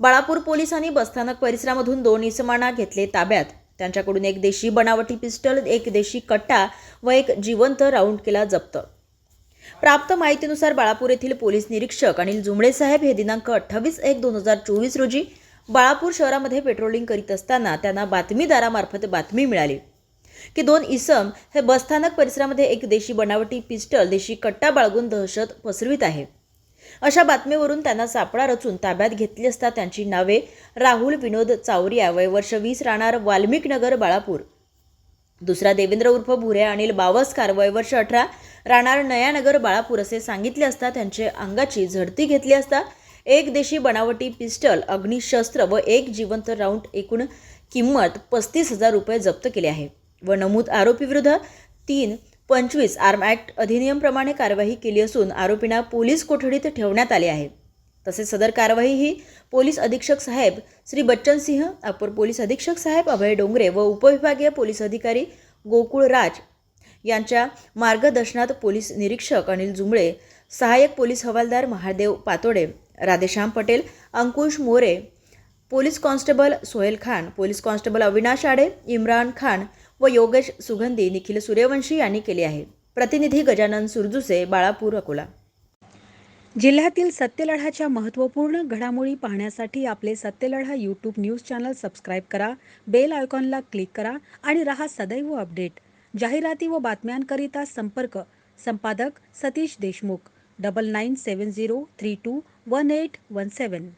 बाळापूर पोलिसांनी बसस्थानक परिसरामधून दोन इसमांना घेतले ताब्यात. त्यांच्याकडून एक देशी बनावटी पिस्टल एक देशी कट्टा व एक जिवंत राऊंड केला जप्त. प्राप्त माहितीनुसार बाळापूर येथील पोलीस निरीक्षक अनिल जुमळे साहेब हे दिनांक अठ्ठावीस एक दोन हजार चोवीस रोजी बाळापूर शहरामध्ये पेट्रोलिंग करीत असताना त्यांना बातमीदारामार्फत बातमी मिळाली. की दोन इसम हे बसस्थानक परिसरामध्ये एक देशी बनावटी पिस्टल देशी कट्टा बाळगून दहशत पसरवित आहे. अशा बातमीवरून त्यांना सापळा रचून ताब्यात घेतली असता त्यांची नावे राहुल विनोद चावरिया वय वर्ष वीस राहणार वाल्मिकनगर बाळापूर. दुसरा देवेंद्र उर्फ भुरे अनिल बावस्कार वय वर्ष अठरा राहणार नयानगर बाळापूर असे सांगितले असता त्यांचे अंगाची झडती घेतली असता एक देशी बनावटी पिस्टल अग्निशस्त्र व एक जिवंत राऊंड एकूण किंमत पस्तीस हजार रुपये जप्त केले आहे व नमूद आरोपीविरुद्ध तीन पंचवीस आर्म ॲक्ट अधिनियमप्रमाणे कारवाई केली असून आरोपींना पोलीस कोठडीत ठेवण्यात आले आहे. तसेच सदर कारवाई ही पोलीस अधीक्षक साहेब श्री बच्चन सिंह अपर पोलीस अधीक्षक साहेब अभय डोंगरे व उपविभागीय पोलीस अधिकारी गोकुळ राज यांच्या मार्गदर्शनात पोलीस निरीक्षक अनिल जुंबळे सहाय्यक पोलीस हवालदार Mahadev Patode Radheshyam Patel Ankush More police constable Sohail Khan police constable Avinash Ade Imran Khan व योगेश सुगंधी निखिल सूर्यवंशी यांनी केले आहे. प्रतिनिधी गजानन सुरजुसे बाळापूर अकोला. जिल्ह्यातील सत्यलढाच्या महत्त्वपूर्ण घडामोडी पाहण्यासाठी आपले Satyaladha YouTube news channel subscribe करा बेल आयकॉनला क्लिक करा आणि रहा सदैव अपडेट जाहिराती व बातम्यांकरिता संपर्क संपादक Satish Deshmukh double nine seven zero three two one eight one seven